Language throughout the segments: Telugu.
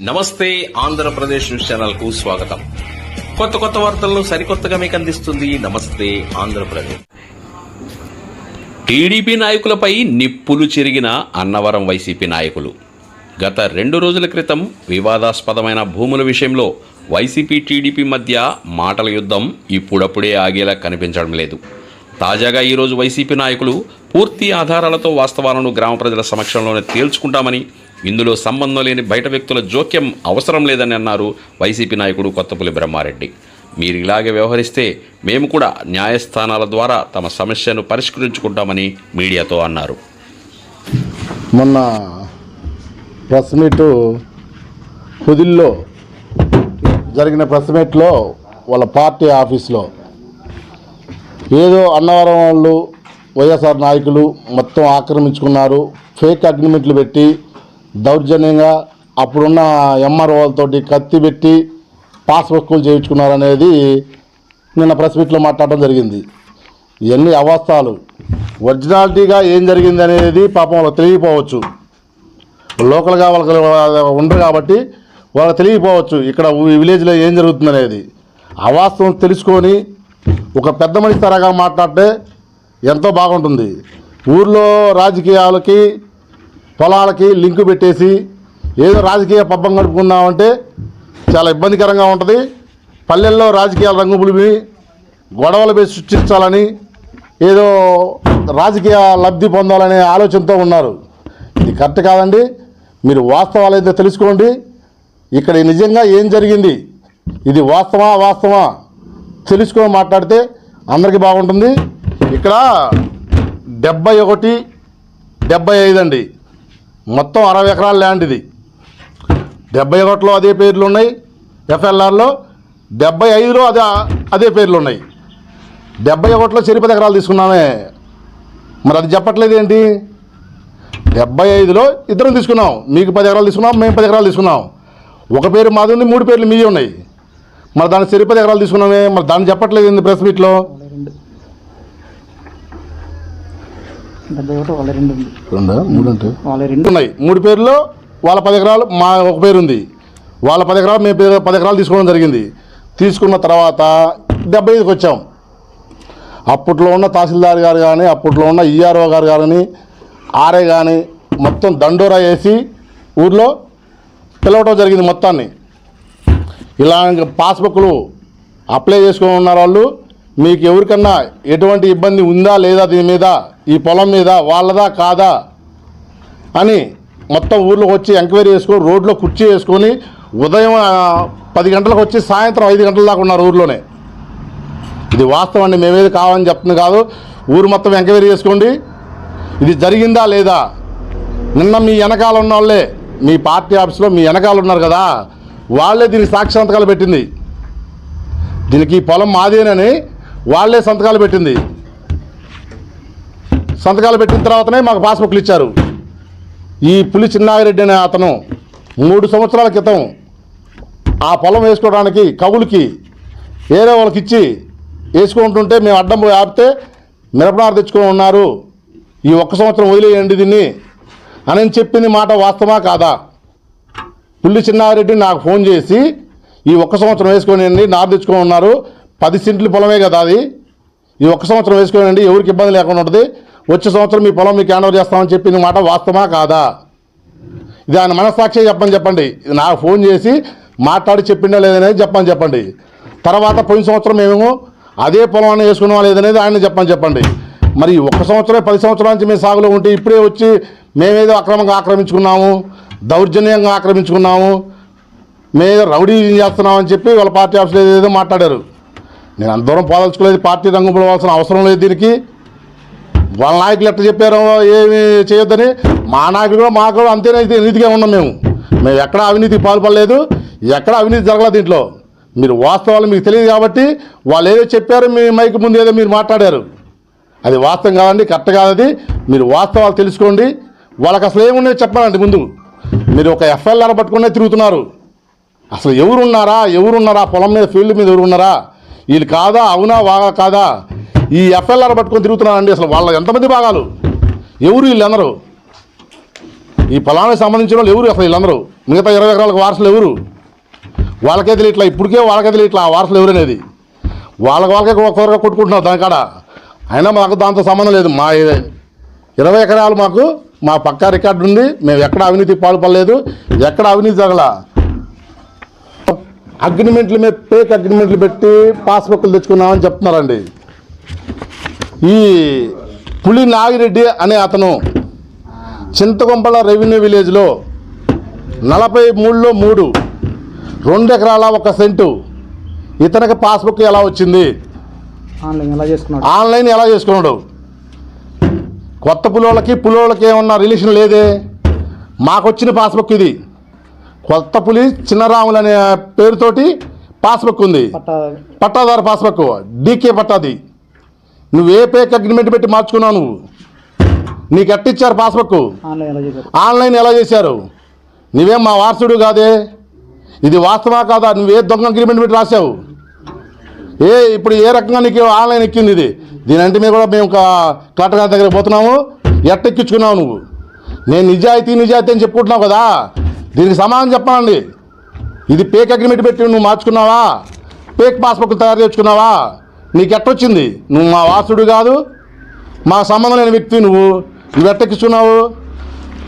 నమస్తే ఆంధ్రప్రదేశ్ న్యూస్ ఛానల్కు స్వాగతం. కొత్త కొత్త వార్తలను సరికొత్తగా మీకు అందిస్తుంది నమస్తే ఆంధ్రప్రదేశ్. టీడీపీ నాయకులపై నిప్పులు చెరిగిన అన్నవరం వైసీపీ నాయకులు. గత రెండు రోజుల క్రితం వివాదాస్పదమైన భూముల విషయంలో వైసీపీ టీడీపీ మధ్య మాటల యుద్ధం ఇప్పుడప్పుడే ఆగేలా కనిపించడం లేదు. తాజాగా ఈరోజు వైసీపీ నాయకులు పూర్తి ఆధారాలతో వాస్తవాలను గ్రామ ప్రజల సమక్షంలోనే తేల్చుకుంటామని ఇందులో సంబంధం లేని బయట వ్యక్తుల జోక్యం అవసరం లేదని అన్నారు వైసీపీ నాయకుడు కొత్తపల్లి బ్రహ్మారెడ్డి. మీరు ఇలాగే వ్యవహరిస్తే మేము కూడా న్యాయస్థానాల ద్వారా తమ సమస్యను పరిష్కరించుకుంటామని మీడియాతో అన్నారు. మొన్న ప్రెస్ మీట్ హుదిల్లో జరిగిన ప్రెస్ మీట్లో వాళ్ళ పార్టీ ఆఫీస్లో ఏదో అన్నవరం వాళ్ళు వైఎస్ఆర్ నాయకులు మొత్తం ఆక్రమించుకున్నారు ఫేక్ అగ్రిమెంట్లు పెట్టి దౌర్జన్యంగా అప్పుడున్న ఎంఆర్ఓలతోటి కత్తి పెట్టి పాస్బుక్లు చేయించుకున్నారు అనేది నిన్న ప్రెస్ మీట్లో మాట్లాడడం జరిగింది. ఇవన్నీ అవాస్తాలు. ఒరిజినాలిటీగా ఏం జరిగింది అనేది పాపం వాళ్ళకి తెలియకపోవచ్చు. లోకల్గా వాళ్ళకి ఉండరు కాబట్టి వాళ్ళకి తెలియకపోవచ్చు ఇక్కడ ఈ విలేజ్లో ఏం జరుగుతుంది అనేది అవాస్తవం తెలుసుకొని ఒక పెద్ద మనిషి తరగా మాట్లాడితే ఎంతో బాగుంటుంది. ఊర్లో రాజకీయాలకి పొలాలకి లింకు పెట్టేసి ఏదో రాజకీయ పబ్బం గడుపుకుందామంటే చాలా ఇబ్బందికరంగా ఉంటుంది. పల్లెల్లో రాజకీయాల రంగు పులిమి గొడవలు పెట్టి సృష్టించాలని ఏదో రాజకీయ లబ్ధి పొందాలనే ఆలోచనతో ఉన్నారు. ఇది కరెక్ట్ కాదండి. మీరు వాస్తవాలు అయితే తెలుసుకోండి. ఇక్కడ నిజంగా ఏం జరిగింది? ఇది వాస్తవా వాస్తవా తెలుసుకొని మాట్లాడితే అందరికీ బాగుంటుంది. ఇక్కడ డెబ్బై ఒకటి డెబ్బై ఐదు అండి. మొత్తం అరవై ఎకరాల ల్యాండ్ ఇది. డెబ్బై ఒకటిలో అదే పేర్లు ఉన్నాయి. ఎఫ్ఎల్ఆర్లో డెబ్బై ఐదులో అదే అదే పేర్లు ఉన్నాయి. డెబ్బై ఒకటిలో చెరిపది ఎకరాలు తీసుకున్నామే. మరి అది చెప్పట్లేదు ఏంటి? డెబ్బై ఐదులో ఇద్దరం తీసుకున్నాం. మీకు పది ఎకరాలు తీసుకున్నాం మేము పది ఎకరాలు తీసుకున్నాం. ఒక పేరు మాది ఉంది మూడు పేర్లు మీవి ఉన్నాయి. మరి దాని సరిపది ఎకరాలు తీసుకున్నామే. మరి దాన్ని చెప్పట్లేదు ఏంది ప్రెస్ మీట్లో డెబ్బై ఒకటి వాళ్ళ రెండు ఉంది. రెండా? మూడు అంటే? వాళ్ళ రెండు ఉన్నాయి. మూడు పేర్లు వాళ్ళ పది ఎకరాలు మా ఒక పేరు ఉంది. వాళ్ళ పది ఎకరాలు మేము పది- పది ఎకరాలు తీసుకోవడం జరిగింది. తీసుకున్న తర్వాత డెబ్బై ఐదుకి వచ్చాం. అప్పట్లో ఉన్న తహసీల్దార్ గారు కానీ అప్పట్లో ఉన్న ఈఆర్ఓ గారు కానీ ఆర్ఏ కానీ మొత్తం దండోరా వేసి ఊర్లో పిలవటం జరిగింది మొత్తాన్ని. ఇలా పాస్బుక్లు అప్లై చేసుకుని ఉన్న వాళ్ళు. మీకు ఎవరికన్నా ఎటువంటి ఇబ్బంది ఉందా లేదా దీని మీద ఈ పొలం మీద వాళ్ళదా కాదా అని మొత్తం ఊర్లోకి వచ్చి ఎంక్వైరీ చేసుకొని రోడ్లో కుర్చీ వేసుకొని ఉదయం పది గంటలకు వచ్చి సాయంత్రం ఐదు గంటల దాకా ఉన్నారు ఊర్లోనే. ఇది వాస్తవం అండి మేమేది కావాలని చెప్తుంది కాదు. ఊరు మొత్తం ఎంక్వైరీ చేసుకోండి. ఇది జరిగిందా లేదా? నిన్న మీ వెనకాల ఉన్న వాళ్ళే మీ పార్టీ ఆఫీస్లో మీ వెనకాల ఉన్నారు కదా వాళ్ళే దీనికి సాక్షి సంతకాలు పెట్టింది. దీనికి ఈ పొలం మాదేనని వాళ్ళే సంతకాలు పెట్టింది. సంతకాలు పెట్టిన తర్వాతనే మాకు పాస్బుక్లు ఇచ్చారు. ఈ పులి చిన్నాగిరెడ్డి అనే అతను మూడు సంవత్సరాల క్రితం ఆ పొలం వేసుకోవడానికి కవులకి వేరే వాళ్ళకి ఇచ్చి వేసుకుంటుంటే మేము అడ్డం పోయి ఆపితే మిరపనారు తెచ్చుకొని ఉన్నారు. ఈ ఒక్క సంవత్సరం వదిలేయండి దీన్ని అని చెప్పింది మాట వాస్తవా కాదా? పుల్లి చిన్నారెడ్డి నాకు ఫోన్ చేసి ఈ ఒక్క సంవత్సరం వేసుకొని నారు తెచ్చుకొని ఉన్నారు. పది సెంట్లు పొలమే కదా అది? ఈ ఒక్క సంవత్సరం వేసుకోనండి ఎవరికి ఇబ్బంది లేకుండా ఉంటుంది. వచ్చే సంవత్సరం మీ పొలం మీకు హ్యాండ్ ఓవర్ చేస్తామని చెప్పింది మాట వాస్తవా కాదా? ఇది ఆయన మనస్సాక్షి చెప్పని చెప్పండి. ఇది నాకు ఫోన్ చేసి మాట్లాడి చెప్పిండా లేదనేది చెప్పని చెప్పండి. తర్వాత పోయిన సంవత్సరం మేము అదే పొలాన్ని వేసుకున్నాం లేదనేది ఆయన చెప్పని చెప్పండి. మరి ఒక సంవత్సరం పది సంవత్సరాల నుంచి మేము సాగులో ఉంటే ఇప్పుడే వచ్చి మేమేదో అక్రమంగా ఆక్రమించుకున్నాము దౌర్జన్యంగా ఆక్రమించుకున్నాము మేమేదో రౌడీ చేస్తున్నామని చెప్పి వాళ్ళ పార్టీ ఆఫీసులు ఏదేదో మాట్లాడారు. నేను అంత దూరం పోదలుచుకోలేదు పార్టీ రంగం పోవాల్సిన అవసరం లేదు దీనికి. వాళ్ళ నాయకులు ఎట్లా చెప్పారో ఏమి చేయొద్దని మా నాయకులు కూడా మాకు కూడా అంతే నీతిగా ఉన్నాం మేము. మేము ఎక్కడ అవినీతి పాల్పడలేదు ఎక్కడ అవినీతి జరగలేదు దీంట్లో. మీరు వాస్తవాలు మీకు తెలియదు కాబట్టి వాళ్ళు ఏదో చెప్పారో మీ మైక్ ముందు ఏదో మీరు మాట్లాడారు. అది వాస్తవం కాదండి కరెక్ట్ కాదది. మీరు వాస్తవాలు తెలుసుకోండి. వాళ్ళకి అసలు ఏమున్నాయో చెప్పాలండి ముందు. మీరు ఒక ఎఫ్ఐఆర్ పట్టుకునే తిరుగుతున్నారు. అసలు ఎవరున్నారా ఎవరున్నారా పొలం మీద ఫీల్డ్ మీద ఎవరున్నారా? వీళ్ళు కాదా అవునా వాగా కాదా? ఈ ఎఫ్ఎల్ఆర్ పట్టుకొని తిరుగుతున్నారండి అసలు వాళ్ళ ఎంతమంది భాగాలు? ఎవరు వీళ్ళందరూ? ఈ పొలానికి సంబంధించిన వాళ్ళు ఎవరు? అసలు వీళ్ళందరూ? మిగతా ఇరవై ఎకరాలకు వారసులు ఎవరు? వాళ్ళకే తెలియ ఇట్లా ఇప్పటికే వాళ్ళకే తెలియట్లా ఆ వారసులు ఎవరు అనేది? వాళ్ళకి వాళ్ళకే ఒకరిగా కొట్టుకుంటున్నారు దానికాడ అయినా మాకు దాంతో సంబంధం లేదు. మా ఇరవై ఎకరాలు మాకు మా పక్కా రికార్డు ఉంది. మేము ఎక్కడ అవినీతి పాల్పడలేదు. ఎక్కడ అవినీతి జరగల? అగ్రిమెంట్లు మీద ఫేక్ అగ్రిమెంట్లు పెట్టి పాస్బుక్లు తెచ్చుకున్నామని చెప్తున్నారండి. ఈ పులి నాగిరెడ్డి అనే అతను చింతకొంపల రెవెన్యూ విలేజ్లో నలభై మూడులో మూడు రెండు ఎకరాల ఒక సెంటు. ఇతనికి పాస్బుక్ ఎలా వచ్చింది? ఆన్లైన్ ఎలా చేసుకున్నాడు? ఆన్లైన్ ఎలా చేసుకున్నాడు? కొత్త పులోళ్ళకి పులోళ్ళకి ఏమన్నా రిలేషన్ లేదే? మాకు వచ్చిన పాస్బుక్ ఇది. కొత్త పులి చిన్నరాములు అనే పేరుతోటి పాస్బుక్ ఉంది. పట్టా పట్టాదారు పాస్బుక్. డీకే పట్టాది. నువ్వు ఏ పేక్ అగ్రిమెంట్ పెట్టి మార్చుకున్నావు నువ్వు? నీకు ఎట్టిచ్చారు పాస్బుక్? ఆన్లైన్ ఎలా చేశారు? ఆన్లైన్ ఎలా చేశారు? నువ్వేం మా వారసుడు కాదే? ఇది వాస్తవా కాదా? నువ్వే దొంగ అగ్రిమెంట్ పెట్టి రాసావు ఏ ఇప్పుడు ఏ రకంగా నీకు ఆన్లైన్ ఎక్కింది ఇది? దీని అంటే మీద కూడా మేము కలెక్టర్ గారి దగ్గర పోతున్నాము. ఎట్టెక్కించుకున్నావు నువ్వు? నేను నిజాయితీ నిజాయితీ అని చెప్పుకుంటున్నావు కదా? దీనికి సమాధానం చెప్పాలండి ఇది పేక్ అగ్రిమెంట్ పెట్టి నువ్వు మార్చుకున్నావా? పేక్ పాస్బుక్ తయారు చేసుకున్నావా? నీకు ఎట్టొచ్చింది? నువ్వు మా వాసుడు కాదు. మా సంబంధం లేని వ్యక్తి నువ్వు. నువ్వు ఎట్టెక్కించుకున్నావు?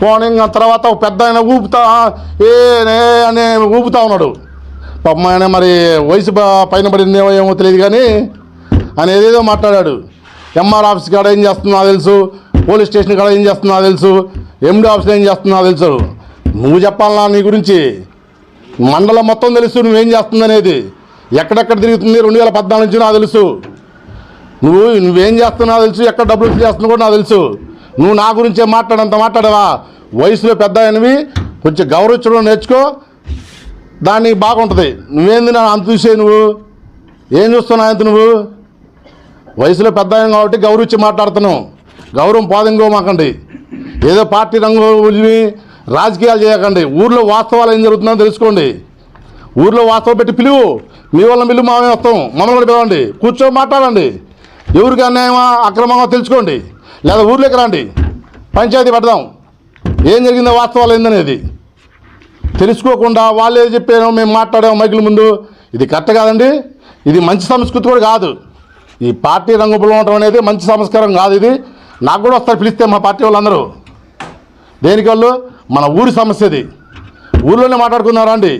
పోనీ ఇంకా తర్వాత పెద్ద ఆయన ఊపుతా ఏ నే అని ఊపుతా ఉన్నాడు. పాపం ఆయన మరి వయసు పైన పడిందేమో ఏమో తెలియదు కానీ ఆయన ఏదేదో మాట్లాడాడు. ఎంఆర్ ఆఫీస్ కాడ ఏం చేస్తున్నా తెలుసు. పోలీస్ స్టేషన్ కాడ ఏం చేస్తున్నా తెలుసు. ఎండి ఆఫీస్లో ఏం చేస్తున్నా తెలుసు. నువ్వు చెప్పాలన్నా నీ గురించి మండలం మొత్తం తెలుసు నువ్వేం చేస్తుందనేది. ఎక్కడెక్కడ తిరుగుతుంది రెండు వేల పద్నాలుగు నుంచి నాకు తెలుసు. నువ్వు నువ్వేం చేస్తున్నావు తెలుసు ఎక్కడ డబ్బులు చేస్తున్నావు కూడా నాకు తెలుసు. నువ్వు నా గురించే మాట్లాడంత మాట్లాడవా? వయసులో పెద్ద అయినవి కొంచెం గౌరవించడం నేర్చుకో. దానికి బాగుంటుంది. నువ్వేంది నా అంత చూసే నువ్వు? ఏం చూస్తున్నావు అంత నువ్వు? వయసులో పెద్ద కాబట్టి గౌరవించి మాట్లాడుతున్నావు గౌరవం పోదంగోమాకండి ఏదో పార్టీ రంగు ఉలిమి రాజకీయాలు చేయకండి. ఊర్లో వాస్తవాలు ఏం జరుగుతుందో తెలుసుకోండి. ఊర్లో వాస్తవం పెట్టి పిలువు. మీ వల్ల పిలువు మామే వస్తాం. మమ్మల్ని కూడా పిలవండి. కూర్చో మాట్లాడండి. ఎవరికి అన్యాయమా అక్రమంగా తెలుసుకోండి. లేదా ఊర్లోకి రండి. పంచాయతీ పెడదాం. ఏం జరిగిందో వాస్తవాలు ఏందనేది. తెలుసుకోకుండా వాళ్ళు ఏది చెప్పారో మేము మాట్లాడాము మైకుల ముందు ఇది కరెక్ట్ కాదండి. ఇది మంచి సంస్కృతి కూడా కాదు. ఈ పార్టీ రంగు ఉండటం అనేది మంచి సంస్కారం కాదు ఇది. నాకు కూడా వస్తారు పిలిస్తే మా పార్టీ వాళ్ళందరూ. దేనికి వాళ్ళు? మన ఊరి సమస్య ఇది ఊళ్ళోనే మాట్లాడుకున్నారా అండి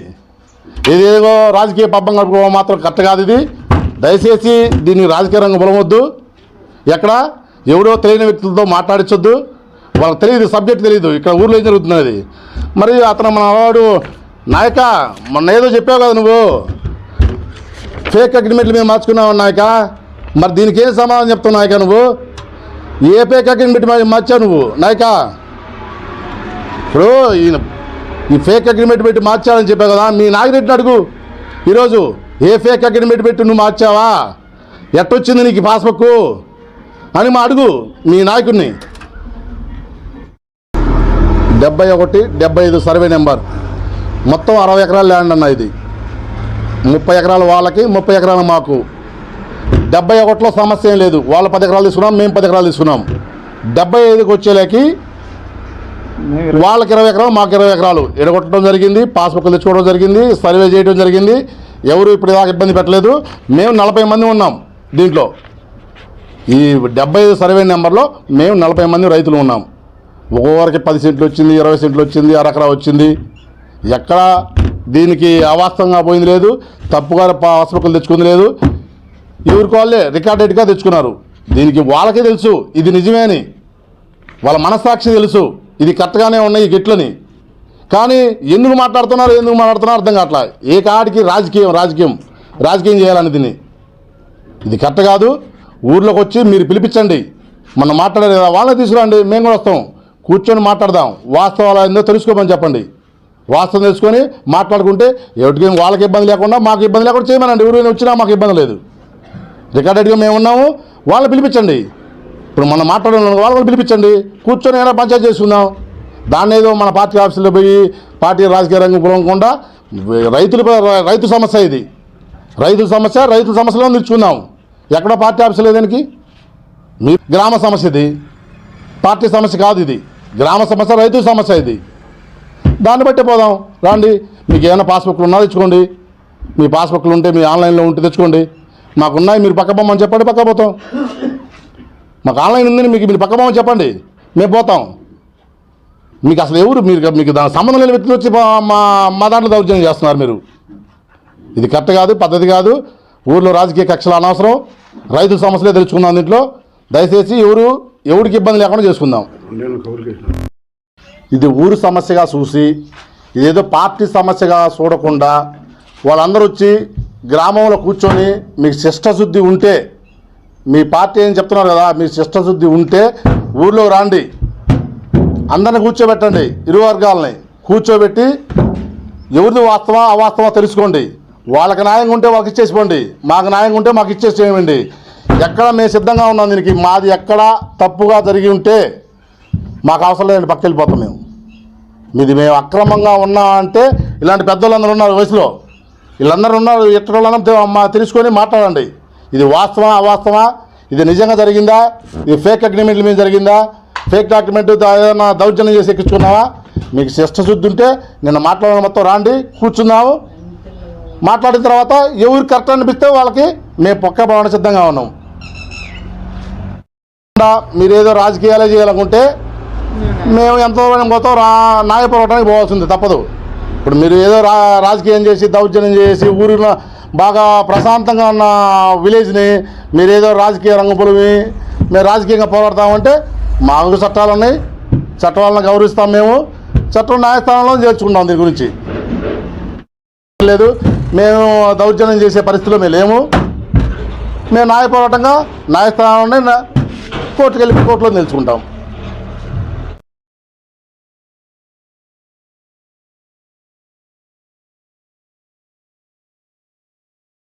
ఇదేదో రాజకీయ పబ్బం గడుపుకోవడం మాత్రం కరెక్ట్ కాదు ఇది. దయచేసి దీన్ని రాజకీయ రంగం పొలవద్దు ఎక్కడ? ఎవడో తెలియని వ్యక్తులతో మాట్లాడించొద్దు వాళ్ళకి తెలియదు సబ్జెక్ట్ తెలియదు. ఇక్కడ ఊర్లో ఏం జరుగుతున్నది? మరి అతను మన వాడు నాయక మొన్న ఏదో చెప్పావు కదా నువ్వు. ఫేక్ అగ్రిమెంట్లు మేము మార్చుకున్నావు నాయక. మరి దీనికి ఏం సమాధానం చెప్తావు నాయక నువ్వు? ఏ ఫేక్ అగ్రిమెంట్ మార్చావు నువ్వు? నాయక ఇప్పుడు ఈయన ఈ ఫేక్ అగ్రిమెంట్ పెట్టి మార్చాలని చెప్పావు కదా మీ నాగిరెడ్డిని అడుగు. ఈరోజు ఏ ఫేక్ అగ్రిమెంట్ పెట్టి నువ్వు మార్చావా? ఎట్టొచ్చింది నీకు పాస్బుక్? అని మా అడుగు మీ నాయకుడిని. డెబ్బై ఒకటి డెబ్బై ఐదు సర్వే నెంబర్. మొత్తం అరవై ఎకరాల ల్యాండ్ అన్న ఇది. ముప్పై ఎకరాలు వాళ్ళకి ముప్పై ఎకరాలు మాకు. డెబ్బై ఒకటిలో సమస్య ఏం లేదు. వాళ్ళు పది ఎకరాలు తీసుకున్నాం మేము పది ఎకరాలు తీసుకున్నాం. డెబ్బై ఐదుకి వచ్చేలేకి వాళ్ళకి ఇరవై ఎకరాలు మాకు ఇరవై ఎకరాలు. ఎడగొట్టడం జరిగింది పాస్బుక్లు తెచ్చుకోవడం జరిగింది సర్వే చేయడం జరిగింది. ఎవరు ఇప్పుడు దాకా ఇబ్బంది పెట్టలేదు. మేము నలభై మంది ఉన్నాం దీంట్లో. ఈ డెబ్బై ఐదు సర్వే నెంబర్లో మేము నలభై మంది రైతులు ఉన్నాం. ఒక్కొక్కరికి పది సెంట్లు వచ్చింది ఇరవై సెంట్లు వచ్చింది అరకరా వచ్చింది. ఎక్కడ దీనికి అవాస్తవంగా పోయింది లేదు తప్పుగా పాస్బుక్లు తెచ్చుకుంది లేదు. ఎవరికి వాళ్ళే రికార్డెడ్గా తెచ్చుకున్నారు. దీనికి వాళ్ళకే తెలుసు ఇది నిజమే అని. వాళ్ళ మనస్సాక్షి తెలుసు. ఇది కరెక్ట్గానే ఉన్నాయి గిట్లని. కానీ ఎందుకు మాట్లాడుతున్నారు ఎందుకు మాట్లాడుతున్నారు అర్థం కావట్లా. ఏ కాడికి రాజకీయం రాజకీయం రాజకీయం చేయాలని దీన్ని. ఇది కరెక్ట్ కాదు. ఊర్లోకి వచ్చి మీరు పిలిపించండి. మనం మాట్లాడలేదు వాళ్ళని తీసుకురండి మేము కూడా వస్తాం. కూర్చొని మాట్లాడదాం. వాస్తవాలు ఏందో తెలుసుకోమని చెప్పండి. వాస్తవం తెలుసుకొని మాట్లాడుకుంటే ఎవరికి వాళ్ళకి ఇబ్బంది లేకుండా మాకు ఇబ్బంది లేకుండా చేయమనండి. ఎవరైనా వచ్చినా మాకు ఇబ్బంది లేదు. రికార్డెడ్గా మేము ఉన్నాము. వాళ్ళని పిలిపించండి. ఇప్పుడు మనం మాట్లాడే వాళ్ళని పిలిపించండి. కూర్చొని ఏమైనా పంచాయతీ చేసుకుందాం దాన్ని ఏదో మన పార్టీ ఆఫీసులో పోయి పార్టీ రాజకీయ రంగం పొలకుండా రైతుల రైతు సమస్య ఇది. రైతుల సమస్య రైతుల సమస్యలో నిలుచుకుందాం ఎక్కడ పార్టీ ఆఫీస్ లేదానికి మీ గ్రామ సమస్య ఇది. పార్టీ సమస్య కాదు ఇది. గ్రామ సమస్య రైతు సమస్య ఇది. దాన్ని బట్టే పోదాం. రాండి. మీకు ఏమైనా పాస్బుక్లు ఉన్నా తెచ్చుకోండి. మీ పాస్బుక్లు ఉంటే మీ ఆన్లైన్లో ఉంటే తెచ్చుకోండి. మాకు ఉన్నాయి మీరు పక్క పోమని చెప్పండి పక్క పోతాం. మాకు ఆన్లైన్ ఉందని మీకు మీరు పక్క పోమని చెప్పండి. మేము పోతాం. మీకు అసలు ఎవరు మీరు మీకు దాని సంబంధం లేని వ్యక్తులు వచ్చి మా- మా మా దాంట్లో దౌర్జన్యం చేస్తున్నారు మీరు. ఇది కరెక్ట్ కాదు పద్ధతి కాదు. ఊర్లో రాజకీయ కక్షలు అనవసరం. రైతుల సమస్యలే తెలుసుకుందాం దీంట్లో. దయచేసి ఎవరు ఎవరికి ఇబ్బంది లేకుండా చేసుకుందాం. ఇది ఊరు సమస్యగా చూసి ఇదేదో పార్టీ సమస్యగా చూడకుండా వాళ్ళందరూ వచ్చి గ్రామంలో కూర్చొని మీకు శిష్టశుద్ధి ఉంటే మీ పార్టీ ఏం చెప్తున్నారు కదా మీ శిష్టశుద్ధి ఉంటే ఊళ్ళో రాండి. అందరిని కూర్చోబెట్టండి ఇరు వర్గాలని. కూర్చోబెట్టి ఎవరిది వాస్తవా అవాస్తవా తెలుసుకోండి. వాళ్ళకి న్యాయంగా ఉంటే వాళ్ళకి ఇచ్చేసిపోండి. మాకు న్యాయంగా ఉంటే మాకు ఇచ్చేసేయండి. ఎక్కడ మేము సిద్ధంగా ఉన్నాం దీనికి మాది ఎక్కడ తప్పుగా జరిగి ఉంటే మాకు అవసరం లేదండి పక్క వెళ్ళిపోతాం మేము. మీది మేము అక్రమంగా ఉన్నామంటే ఇలాంటి పెద్దోళ్ళందరూ ఉన్నారు వయసులో. వీళ్ళందరూ ఉన్నారు ఎక్కడ మా తెలుసుకొని మాట్లాడండి. ఇది వాస్తవా అవాస్తవా ఇది నిజంగా జరిగిందా? ఇది ఫేక్ అగ్రిమెంట్ల మీద జరిగిందా? ఫేక్ డాక్యుమెంట్ ఏదైనా దౌర్జన్యం చేసి ఎక్కించుకున్నావా? మీకు శిష్టశుద్ధి ఉంటే నిన్న మాట్లాడిన మొత్తం రాండి కూర్చున్నాము మాట్లాడిన తర్వాత ఎవరు కరెక్ట్ అనిపిస్తే వాళ్ళకి మేము పక్క భావన సిద్ధంగా ఉన్నాం. మీరేదో రాజకీయాలే చేయాలనుకుంటే మేము ఎంతో పోతాం రా న్యాయ పోవాల్సింది తప్పదు. ఇప్పుడు మీరు ఏదో రా రాజకీయం చేసి దౌర్జన్యం చేసి ఊరిలో బాగా ప్రశాంతంగా ఉన్న విలేజ్ని మీరు ఏదో రాజకీయ రంగపులమి మేము రాజకీయంగా పోరాడతామంటే మాకు చట్టాలు ఉన్నాయి చట్టాలను గౌరవిస్తాం మేము. చట్టం న్యాయస్థానంలో చేర్చుకుంటాం దీని గురించి. లేదు మేము దౌర్జన్యం చేసే పరిస్థితిలో మేము లేము. మేము న్యాయ పోరాటంగా న్యాయస్థానంలోనే కోర్టుకు వెళ్ళి కోర్టులో నిలుచుకుంటాం.